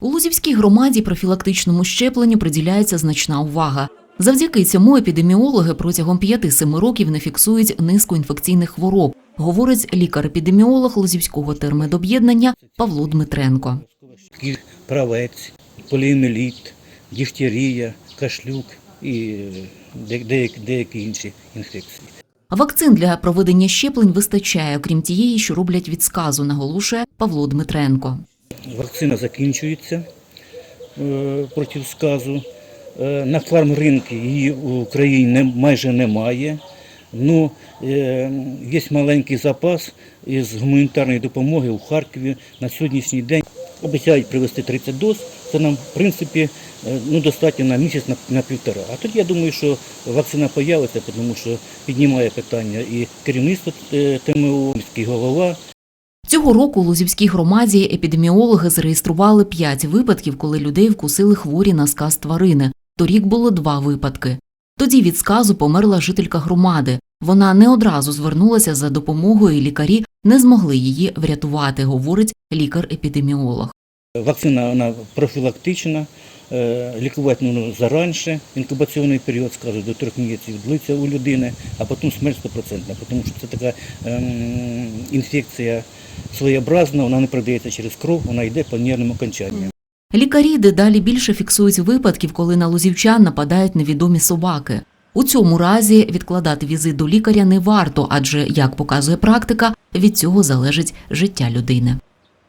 У Лузівській громаді профілактичному щепленню приділяється значна увага. Завдяки цьому епідеміологи протягом 5-7 років не фіксують низку інфекційних хвороб, говорить лікар-епідеміолог Лузівського термедоб'єднання Павло Дмитренко. Правець, поліоміеліт, дифтерія, кашлюк і деякі, деякі інші інфекції. Вакцин для проведення щеплень вистачає, окрім тієї, що роблять від сказу, наголошує Павло Дмитренко. Вакцина закінчується е, проти сказу. Е, на фармринку її в Україні майже немає. Ну, е, є маленький запас із гуманітарної допомоги у Харкові на сьогоднішній день. Обіцяють привезти 30 доз. Це нам, в принципі, ну, достатньо на місяць, на, на півтора. А тоді я думаю, що вакцина появиться, тому що піднімає питання і керівництво ТМО, міський голова. Цього року у Лузівській громаді епідеміологи зареєстрували 5 випадків, коли людей вкусили хворі на сказ тварини. Торік було два випадки. Тоді від сказу померла жителька громади. Вона не одразу звернулася за допомогою, і лікарі не змогли її врятувати, говорить лікар-епідеміолог. Вакцина вона профілактична, лікувати ну, заранше, інкубаційний період, скажу, до трьох місяців длиться у людини, а потім смерть 100%, тому що це така ем, інфекція своєобразна, вона не передається через кров, вона йде по нервним окончанням. Лікарі дедалі більше фіксують випадків, коли на лузівчан нападають невідомі собаки. У цьому разі відкладати візит до лікаря не варто, адже, як показує практика, від цього залежить життя людини.